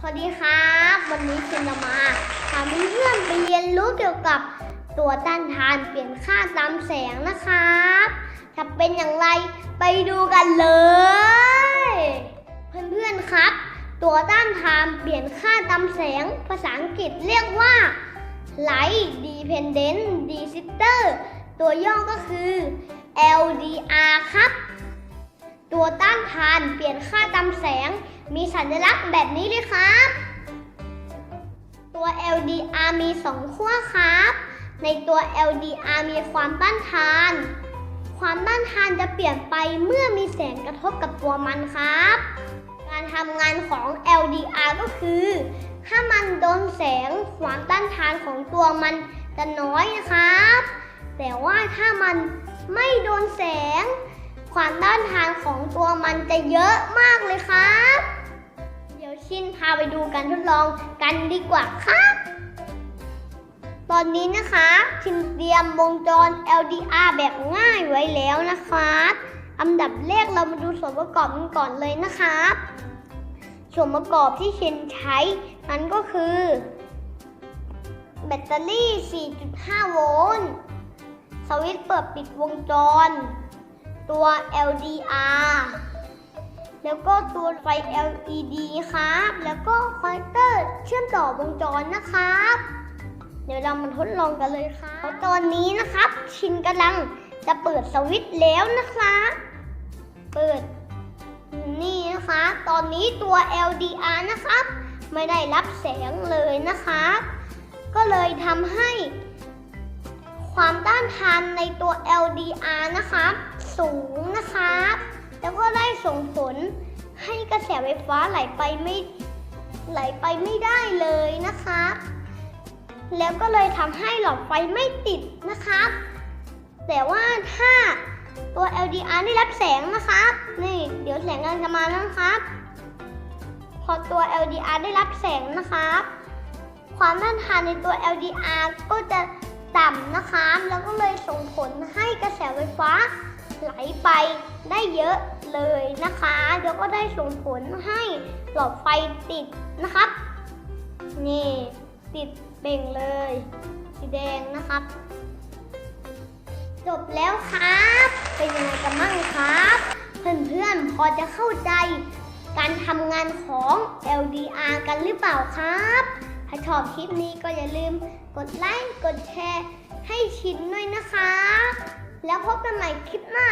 สวัสดีครับ วันนี้ชินจะมาพาเพื่อนไปเรียนรู้เกี่ยวกับตัวต้านทานเปลี่ยนค่าตามแสงนะครับจะเป็นอย่างไรไปดูกันเลย เพื่อนๆครับ ตัวต้านทานเปลี่ยนค่าตามแสง ภาษาอังกฤษเรียกว่า Light Dependent Resistor ตัวย่อก็คือ LDR ครับ ตัวต้านทานเปลี่ยนค่าตามแสง มีสัญลักษณ์แบบนี้เลยครับ ตัว LDR มี 2 ขั้วครับ ในตัว LDR มีความต้านทาน ความต้านทานจะเปลี่ยนไปเมื่อมีแสงกระทบกับตัวมันครับ การทำงานของ LDR ก็คือ ถ้ามันโดนแสงความต้านทานของตัวมันจะน้อยนะครับ แต่ว่าถ้ามันไม่โดนแสง ความต้านทานของตัวมันจะเยอะมากเลยครับ ชินพาไปดูการทดลองกันดีกว่าครับตอนนี้นะคะชินเตรียมวงจร LDR แบบง่ายไว้แล้วนะครับอันดับแรกเรามาดูส่วนประกอบกันก่อนเลยนะครับส่วนประกอบที่ชินใช้นั้นก็คือ แบตเตอรี่ 4.5 โวลต์สวิตช์เปิดปิดวงจร ตัว LDR แล้วก็ตัวไฟ LED ครับ แล้วก็คอนเนเตอร์เชื่อมต่อวงจรนะครับ เดี๋ยวเรามาทดลองกันเลยครับตอนนี้นะครับ ชินกำลังจะเปิดสวิตช์แล้วนะครับ เปิด นี่นะคะ ตอนนี้ตัว LDR นะครับ ไม่ได้รับแสงเลยนะครับ ก็เลยทำให้ความต้านทานในตัว LDR นะครับ สูงนะครับ แล้วก็ได้ส่งผลให้กระแสไฟฟ้าไหลไปไม่ไหลไปไม่ได้เลยนะครับแล้วก็เลยทำให้หลอดไฟไม่ติดนะครับแต่ว่าถ้าตัว LDR ได้รับแสงนะครับนี่เดี๋ยวแสงกำลังจะมาแล้วนะครับ พอตัว LDR ได้รับแสงนะครับ ความต้านทานในตัว LDR ก็จะต่ำนะคะแล้วก็เลยส่งผลให้กระแสไฟฟ้า ไหลไปได้เยอะเลยนะคะแล้วก็ได้ส่งผลให้หลอดไฟติดนะครับนี่ติดเบ่งเลย สีแดงนะครับ จบแล้วครับ เป็นยังไงกันบ้างครับ เพื่อนๆพอจะเข้าใจการทำงานของ LDR กันหรือเปล่าครับ ถ้าชอบคลิปนี้ก็อย่าลืมกดไลค์ กดแชร์ ให้ชินด้วยนะคะ แล้วพบกันใหม่คลิปหน้า